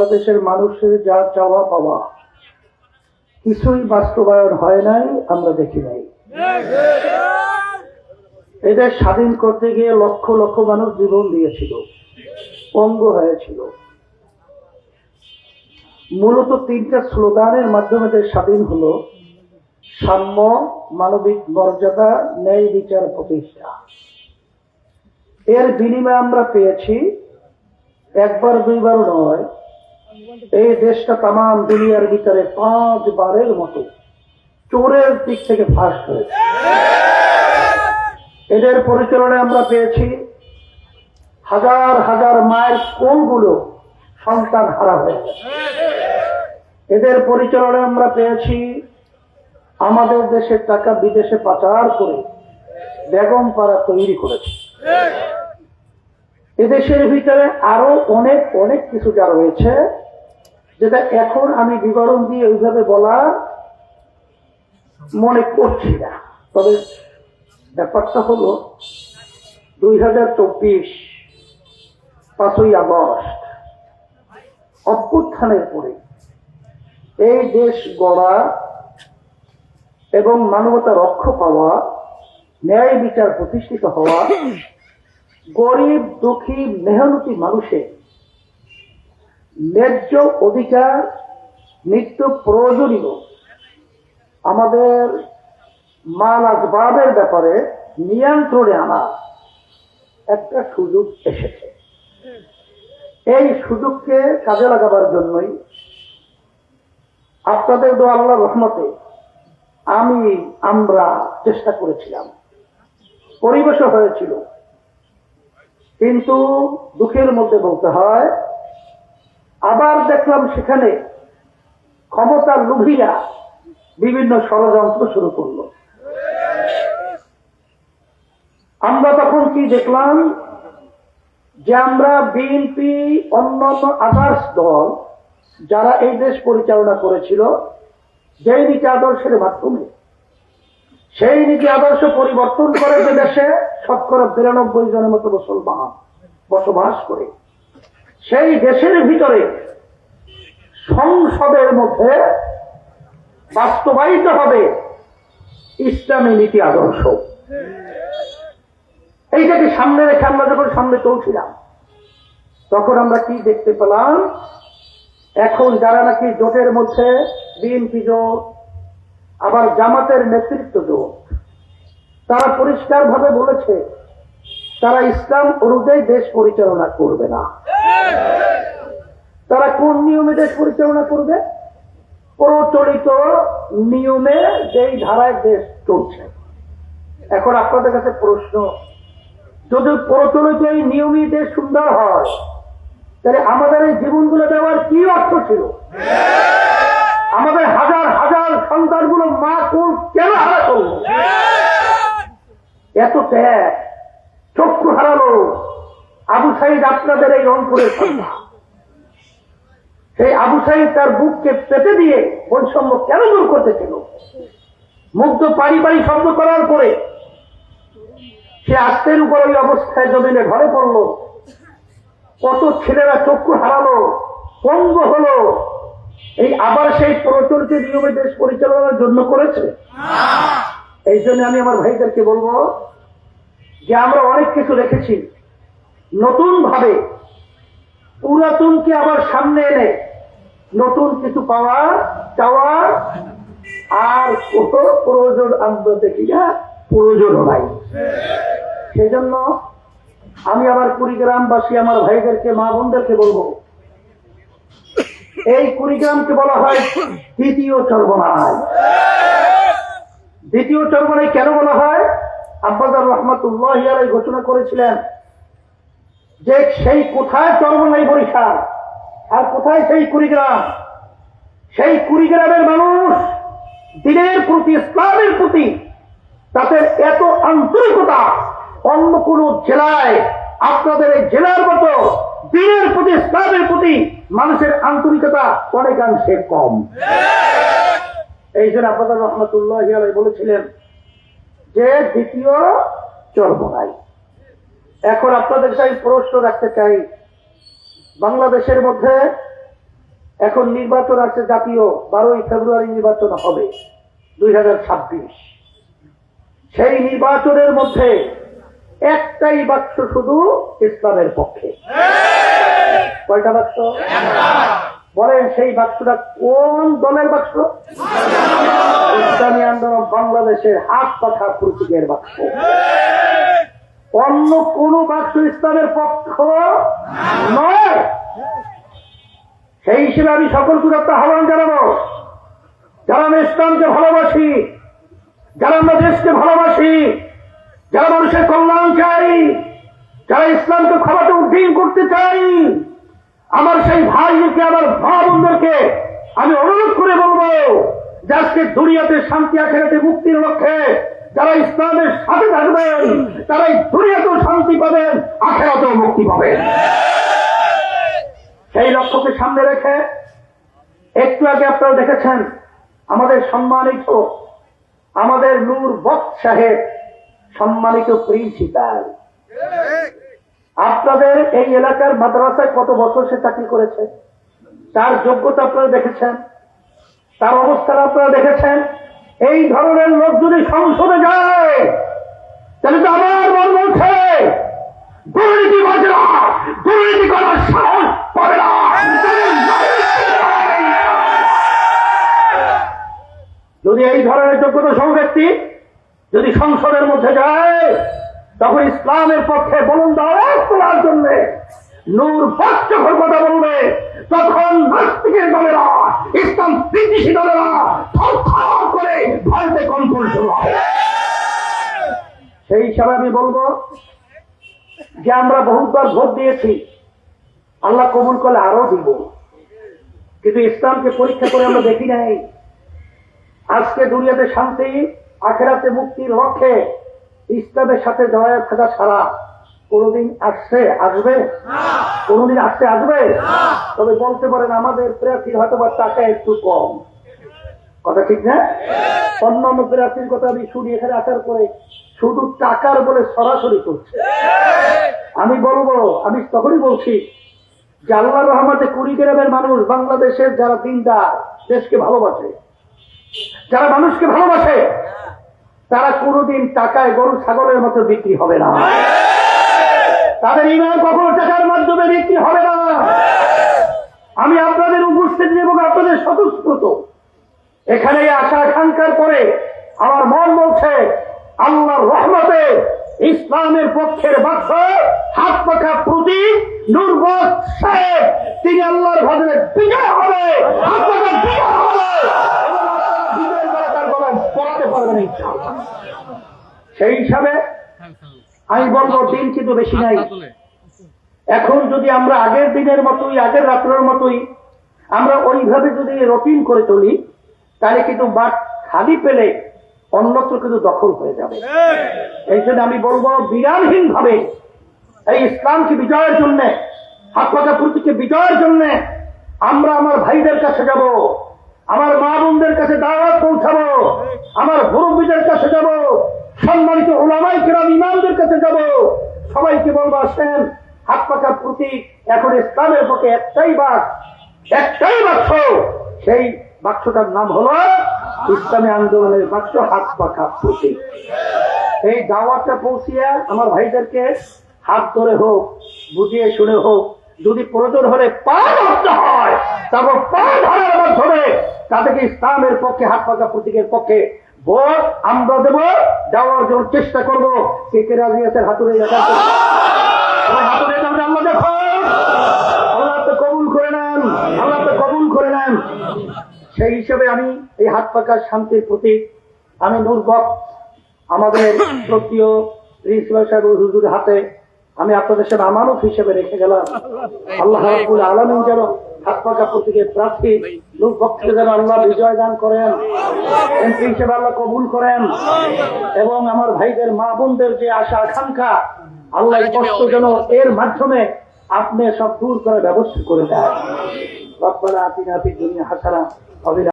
বাংলাদেশের মানুষের যা চাওয়া পাওয়া, কিছুই বাস্তবায়ন হয় নাই, আমরা দেখি নাই। এদের স্বাধীন করতে গিয়ে লক্ষ লক্ষ মানুষ জীবন দিয়েছিল, পঙ্গ হয়েছিল। মূলত তিনটা স্লোগানের মাধ্যমে যে স্বাধীন হলো, সাম্য, মানবিক মর্যাদা, ন্যায় বিচার প্রতিষ্ঠা। এর বিনিময়ে আমরা পেয়েছি, একবার দুইবার নয় এই দেশটা তাম দুনিয়ার ভিতরে পাঁচ বারের মতো চোরের দিক থেকে ফার্স্ট হয়েছে এদের পরিচালনায় আমরা পেয়েছি হাজার হাজার মায়ের কোনগুলো সন্তান হারা হয়ে গেছে। এদের পরিচালনায় আমরা পেয়েছি আমাদের দেশের টাকা বিদেশে পাচার করে বেগম পাড়া তৈরি করেছে। এদেশের ভিতরে আরও অনেক অনেক কিছু যা রয়েছে, যেটা এখন আমি বিবরণ দিয়ে ওইভাবে বলা মনে করছি না। তবে ব্যাপারটা হলো, দুই হাজার চব্বিশ পাঁচই আগস্ট, অভ্যুত্থানের পরে এই দেশ গড়া এবং মানবতা রক্ষা পাওয়া, ন্যায় বিচার প্রতিষ্ঠিত হওয়া গরিব, দুঃখী, মেহনতি মানুষের ন্যায্য অধিকার নিত্য প্রয়োজনীয় আমাদের মাল আসবাবের ব্যাপারে নিয়ন্ত্রণে আনা একটা সুযোগ এসেছে। এই সুযোগকে কাজে লাগাবার জন্যই আপনাদের দো আল্লাহ রহমতে আমি, আমরা চেষ্টা করেছিলাম। পরিবেশও হয়েছিল। কিন্তু দুঃখের মধ্যে বলতে হয়, আবার দেখলাম সেখানে ক্ষমতার লোভীরা বিভিন্ন ষড়যন্ত্র শুরু করল। আমরা তখন কি দেখলাম যে আমরা বিএনপি অন্যান্য আদার্স দল যারা এই দেশ পরিচালনা করেছিল নীতি আদর্শের মাধ্যমে সেই নীতি আদর্শ পরিবর্তন করে যে দেশে শতকরা বিরানব্বই জনের মতো মুসলমান বসবাস করে, সেই দেশের ভিতরে সংসদের মধ্যে বাস্তবায়িত হবে ইসলামী নীতি আদর্শ। এইটাকে সামনে রেখে আমরা যখন সামনে চলছিলাম, তখন আমরা কি দেখতে পেলাম? এখন যারা নাকি জোটের মধ্যে বিএনপি জোট আবার জামাতের নেতৃত্ব জোট তারা পরিষ্কার ভাবে বলেছে, তারা ইসলাম অনুযায়ী দেশ পরিচালনা করবে না। তারা কোন নিয়মে দেশ পরিচালনা করবে? প্রচলিত নিয়মে যেই ধারায় দেশ চলছে। এখন আপনাদের কাছে প্রশ্ন, যদি প্রচলিত এই নিয়মই দেশ সুন্দর হয়, তাহলে আমাদের এই জীবনগুলো দেওয়ার কি অর্থ ছিল? আমাদের হাজার সন্তানগুলো মা কোন কেন হারা করল? এত ত্যাগ চক্ষু হারালো। আবু সাইদ আপনাদের এই রংপুরের সন্তান সেই আবু সাইদ তার বুককে পেতে দিয়ে বৈষম্য কেন দূর করতেছিল মুগ্ধ পারি পারি শব্দ করার পরে সে আস্তের উপর ওই অবস্থায় জমিনে ঘরে পড়ল। কত ছেলেরা চক্ষু হারালো পঙ্গ হলো। এই আবার সেই প্রচলিত নিয়মে দেশ পরিচালনার জন্য করেছে। এই জন্য আমি আমার ভাইদেরকে বলব যে আমরা অনেক কিছু রেখেছি নতুন ভাবে পুরাতনকে আবার সামনে এনে নতুন কিছু পাওয়া চাওয়া আর কত প্রয়োজন আমরা দেখি না প্রয়োজন নাই সেজন্য আমি আমার কুড়িগ্রামবাসী আমার ভাইদেরকে মা বোনদেরকে বলব এই কুড়িগ্রামকে বলা হয় দ্বিতীয় চর্বনায় দ্বিতীয় চর্বনায় কেন বলা হয়? আব্বাদার রহমতুল্লাহ ঘোষণা করেছিলেন যে সেই কোথায় চর্বনাই বরিশাল আর কোথায় সেই কুড়িগ্রাম? সেই কুড়িগ্রামের মানুষ দিনের প্রতি, ইসলামের প্রতি তাদের এত আন্তরিকতা, অন্য কোন জেলায় আপনাদের এই জেলার মতো দিনের প্রতি, ইসলামের প্রতি মানুষের আন্তরিকতা অনেকাংশে কম। এই জন্য আপনাদের রহমতুল্লাহ বলেছিলেন যে দ্বিতীয় চর্মনাই এখন আপনাদের কাছে প্রশ্ন রাখতে চাই। বাংলাদেশের মধ্যে এখন নির্বাচন আছে জাতীয়, বারোই ফেব্রুয়ারি নির্বাচন হবে, দুই হাজার ছাব্বিশ। সেই নির্বাচনের মধ্যে একটাই বাক্স শুধু ইসলামের পক্ষে। কয়টা বাক্স? বলেন সেই বাক্সটা কোন দলের বাক্স? ইসলামী আন্দোলন বাংলাদেশের হাত পাখা প্রতীকের বাক্স। অন্য কোন বাক্স ইসলামের পক্ষ নয়। সেই হিসেবে আমি সকল একটা আহ্বান জানাব। যারা আমি ইসলামকে ভালোবাসি, যারা আমরা দেশকে ভালোবাসি, যারা মানুষের কল্যাণ চাই, যারা ইসলামকে ক্ষমতা উদ্দিন করতে চাই আমার সেই ভাইকে আমার মা বোনদেরকে আমি অনুরোধ করে বলব যে আজকে দুনিয়াতে শান্তি আখেরাতে মুক্তির লক্ষ্যে যারা ইসলামের সাথে থাকবেন তারা দুনিয়াতেও শান্তি পাবেন, আখেরাতেও মুক্তি পাবেন। সেই লক্ষ্যকে সামনে রেখে একটু আগে আপনারা দেখেছেন, আমাদের সম্মানিত, আমাদের নূর বক সাহেব সম্মানিত প্রিন্সিপাল। আপনাদের এই এলাকার মাদ্রাসায় কত বছর সে চাকরি করেছে? তার যোগ্যতা আপনারা দেখেছেন। তার অবস্থান আপনারা দেখেছেন। এই ধরনের লোক যদি সংসদে যায়, তাহলে তো আমার মন বলছে যদি এই ধরনের যোগ্যতা সহ ব্যক্তি যদি সংসদের মধ্যে যায় তখন ইসলামের পক্ষে বলুন আওয়াজ তোলার জন্য নূর যখন কথা বলবে। তখন নাস্তিকের দলেরা, ইসলাম বিদ্বেষী দলেরা করে ভারতে কন্ট্রোল শুরু সেই হিসাবে আমি বলব যে আমরা বহুবার ভোট দিয়েছি, আল্লাহ কবুল করলে আরও দিব। কিন্তু ইসলামকে পরীক্ষা করে আমরা দেখি নাই। আজকে দুনিয়াতে শান্তি, আখেরাতে মুক্তির লক্ষ্যে ইসলামের সাথে জড়ায় থাকা ছাড়া কোনদিন আসছে, আসবে? কোনদিন আসতে আসবে? তবে বলতে পারেন আমাদের প্রার্থীর হয়তো বা টাকা একটু কম। কথা ঠিক না? অন্য অন্য প্রার্থীর কথা আমি শুনি, এখানে আসার পরে শুধু টাকার বলে সরাসরি করছে। আমি বলব, আমি তখনই বলছি, যে রহমতে কুড়ি গ্রামের মানুষ বাংলাদেশের যারা দিনদার, দেশকে ভালোবাসে, যারা মানুষকে ভালোবাসে তারা কোনোদিন টাকায় গরু, ছাগলের মতো বিক্রি হবে না। তাদের ইমান কখনো টাকার মাধ্যমে বিক্রি হবে না। আমি আপনাদের উপস্থিতি এবং আপনাদের স্বতঃস্ফূর্ত। এখানে আশা আকাঙ্ক্ষার পরে আমার মন বলছে, আল্লাহর রহমতে ইসলামের পক্ষের বাক্স হাত পাখা প্রতি দুর্বল তিনি আল্লাহর ভজনে বিজয় হবে, হাত পাখা বিজয় হবে। পারবেন ইনশাআল্লাহ। সেই হিসাবে আমি বলব দিন কিন্তু বেশি নাই। এখন যদি আমরা আগের দিনের মতোই আগের রাত্রের মতোই আমরা ওইভাবে যদি রুটিন করে চলি তাহলে কিন্তু মাঠ খালি পেলে অন্যত্র কিন্তু দখল হয়ে যাবে। এই। জন্য আমি বলব বিরামহীন ভাবে এই ইসলামকে বিজয়ের জন্য হাত পাকা প্রতীকে বিজয়ের জন্য আমরা আমার ভাইদের কাছে যাব আমার মা বোনদের কাছে দাওয়াত পৌঁছাবো। আমার মুরব্বীদের কাছে যাব, সম্মানিত ওলামাই কেরাম ইমামদের কাছে যাব। সবাইকে বলব, আসেন, হাত পাকা প্রতীক এখন ইসলামের পক্ষে একটাই বাস একটাই বাক্স। সেই বাক্সটার নাম হলো ইসলামী আন্দোলনের বাক্স, হাত পাকা প্রতীক এই দাওয়াতটা পৌঁছিয়ে আমার ভাইদেরকে হাত ধরে হোক, বুঝিয়ে শুনে হোক, যদি প্রয়োজন হলে পা হয়। তারপর মাধ্যমে তাদেরকে ইসলামের পক্ষে হাত পাকা প্রতীকের পক্ষে ভোট আমরা দেব, দেওয়ার জন্য চেষ্টা করব। কে কে রাজি আছেন? করে নেন। সেই হিসেবে আমি এই হাত পাকা শান্তির প্রতীক, আমি নুরবক আমাদের সাহেব ও হাতে আমি আপনাদের সাথে আমানত হিসেবে রেখে গেলাম। আল্লাহ আলমিন যেন প্রার্থী। লোক পক্ষে যেন আল্লাহ বিজয় দান করেন, এমপি হিসেবে আল্লাহ কবুল করেন। এবং আমার ভাইদের, মা বোনদের যে আশা, আকাঙ্ক্ষা, আল্লাহ কষ্ট যেন এর মাধ্যমে আপনি সব দূর করার ব্যবস্থা করে দেয়। রব্বানা আতিনা ফিদ দুনিয়া হাসানা